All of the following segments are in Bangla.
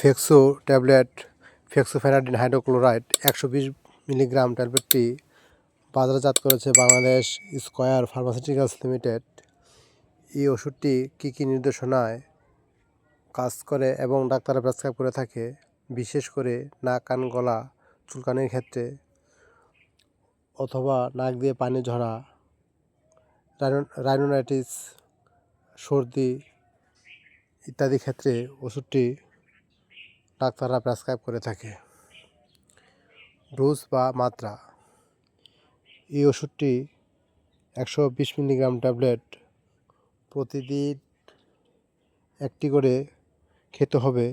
ফেক্সো ট্যাবলেট ফেক্সোফেনাডিন হাইড্রোক্লোরাইড, একশো বিশ মিলিগ্রাম ট্যাবলেটটি বাজারজাত করেছে বাংলাদেশ স্কয়ার ফার্মাসিউটিক্যালস লিমিটেড। এই ওষুধটি কী কী নির্দেশনায় কাজ করে এবং ডাক্তাররা প্রেসক্রাইব করে থাকে, বিশেষ করে নাক, কান, গলা, চুলকানির ক্ষেত্রে? অথবা নাক দিয়ে পানি ঝরা রাইনোনাইটিস, সর্দি ইত্যাদি ক্ষেত্রে ওষুধটি ডাক্তাররা প্রেসক্রাইব করে থাকে। ডোজ বা মাত্রা। এই ওষুধটি একশো বিশ মিলিগ্রাম ট্যাবলেট প্রতিদিন একটি করে খেতে হবে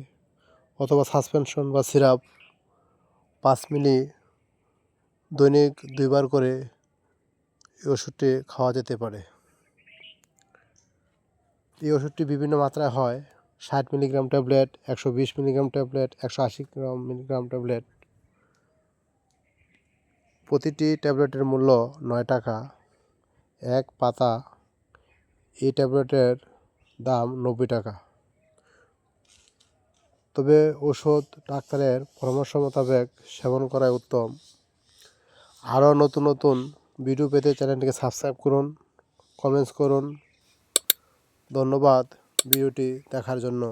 অথবা সাসপেনশন বা সিরাপ পাঁচ মিলি দৈনিক দুইবার করে এই ওষুধটি খাওয়া যেতে পারে। এই ওষুধটি বিভিন্ন মাত্রায় হয়। ষাট মিলিগ্রাম ট্যাবলেট, একশো বিশ মিলিগ্রাম ট্যাবলেট, একশো আশি গ্রাম মিলিগ্রাম ট্যাবলেট। প্রতিটি ট্যাবলেটের মূল্য নয় টাকা। এক পাতা এই ট্যাবলেটের দাম নব্বই টাকা। তবে ওষুধ ডাক্তারের পরামর্শ মোতাবেক সেবন করাই উত্তম। আরও নতুন নতুন ভিডিও পেতে চ্যানেলটিকে সাবস্ক্রাইব করুন, কমেন্টস করুন। ধন্যবাদ। ভিডিওটি দেখার জন্য